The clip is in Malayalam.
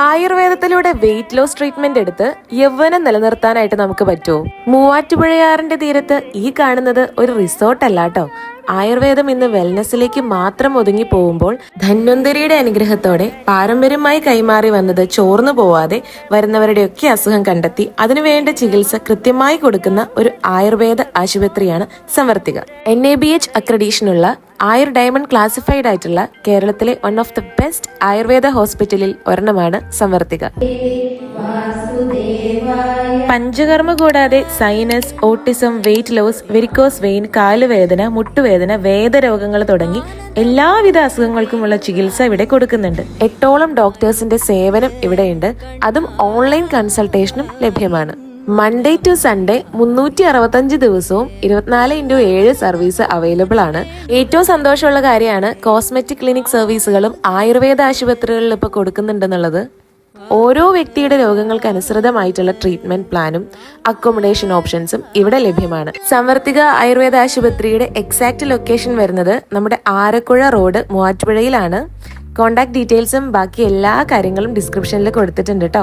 ആയുർവേദത്തിലൂടെ വെയിറ്റ് ലോസ് ട്രീറ്റ്മെന്റ് എടുത്ത് യൗവനം നിലനിർത്താനായിട്ട് നമുക്ക് പറ്റുമോ മൂവാറ്റുപുഴയാറിന്റെ തീരത്ത് ഈ കാണുന്നത് ഒരു റിസോർട്ട് അല്ല കേട്ടോ ആയുർവേദം ഇന്ന് വെൽനസ്സിലേക്ക് മാത്രം ഒതുങ്ങി പോകുമ്പോൾ ധന്വന്തരിയുടെ അനുഗ്രഹത്തോടെ പാരമ്പര്യമായി കൈമാറി വന്നത് ചോർന്നു പോവാതെ വരുന്നവരുടെയൊക്കെ അസുഖം കണ്ടെത്തി അതിനുവേണ്ട ചികിത്സ കൃത്യമായി കൊടുക്കുന്ന ഒരു ayurveda ആശുപത്രിയാണ് Samarthika N A B H അക്രഡീഷനുള്ള Ayur diamond classified ആയിട്ടുള്ള കേരളത്തിലെ one of the best ayurveda ഹോസ്പിറ്റലിൽ ഒരെണ്ണമാണ് സമർത്തിക പഞ്ചകർമ്മ കൂടാതെ sinus autism weight loss varicose vein കാലുവേദന മുട്ടുവേദന വേദരോഗങ്ങൾ തുടങ്ങി എല്ലാവിധ അസുഖങ്ങൾക്കുമുള്ള ചികിത്സ ഇവിടെ കൊടുക്കുന്നുണ്ട്. എട്ടോളം ഡോക്ടേഴ്സിന്റെ സേവനം ഇവിടെയുണ്ട്. അതും ഓൺലൈൻ കൺസൾട്ടേഷനും ലഭ്യമാണ്. മൺഡേ ടു സൺഡേ മുന്നൂറ്റി അറുപത്തഞ്ച് ദിവസവും ഇരുപത്തിനാല് ഇന്റു ഏഴ് സർവീസ് അവൈലബിൾ ആണ്. ഏറ്റവും സന്തോഷമുള്ള കാര്യമാണ് കോസ്മെറ്റിക് ക്ലിനിക് സർവീസുകളും ആയുർവേദ ആശുപത്രികളിൽ ഇപ്പോൾ കൊടുക്കുന്നുണ്ടെന്നുള്ളത് ഓരോ വ്യക്തിയുടെ രോഗങ്ങൾക്ക് അനുസൃതമായിട്ടുള്ള ട്രീറ്റ്മെന്റ് പ്ലാനും അക്കോമഡേഷൻ ഓപ്ഷൻസും ഇവിടെ ലഭ്യമാണ്. സമർത്തിക ആയുർവേദ ആശുപത്രിയുടെ എക്സാക്ട് ലൊക്കേഷൻ വരുന്നത് നമ്മുടെ ആരക്കുഴ റോഡ് മൂവാറ്റുപുഴയിലാണ്. കോൺടാക്ട് ഡീറ്റെയിൽസും ബാക്കി എല്ലാ കാര്യങ്ങളും ഡിസ്ക്രിപ്ഷനിൽ കൊടുത്തിട്ടുണ്ട് കേട്ടോ